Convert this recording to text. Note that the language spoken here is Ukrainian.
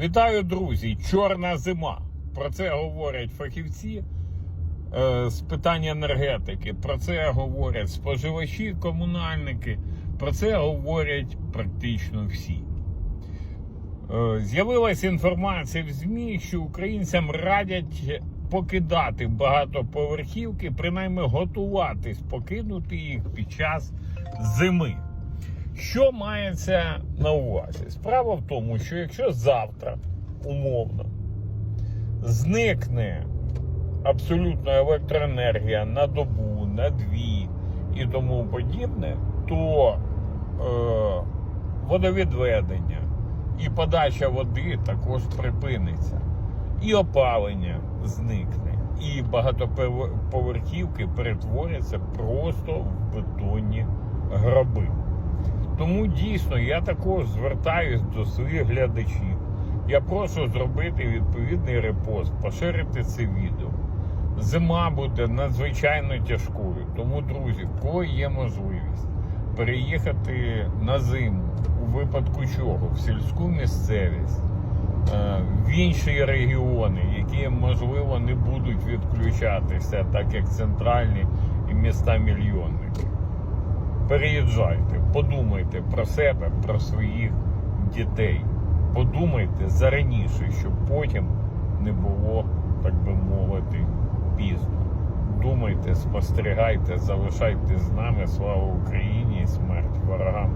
Вітаю, друзі! Чорна зима. Про це говорять фахівці е, з питань енергетики. Про це говорять споживачі, комунальники. Про це говорять практично всі. Е, З'явилася інформація в ЗМІ, що українцям радять покидати багатоповерхівки, принаймні готуватись покинути їх під час зими. Що мається на увазі? Справа в тому, що якщо завтра умовно зникне абсолютно електроенергія на добу, на дві і тому подібне, то е, водовідведення і подача води також припиниться, і опалення зникне, і багатоповерхівки перетворяться просто в бетонні. Тому дійсно я також звертаюсь до своїх глядачів. Я прошу зробити відповідний репост, поширити це відео. Зима буде надзвичайно тяжкою. Тому, друзі, в кого є можливість переїхати на зиму у випадку чого, в сільську місцевість, е, в інші регіони, які можливо не будуть відключатися, так як центральні і міста мільйонники переїжджайте, подумайте про себе, про своїх дітей. Подумайте зараніше, щоб потім не було, так би мовити, пізно. Думайте, спостерігайте, залишайтесь з нами. Слава Україні смерть ворогам.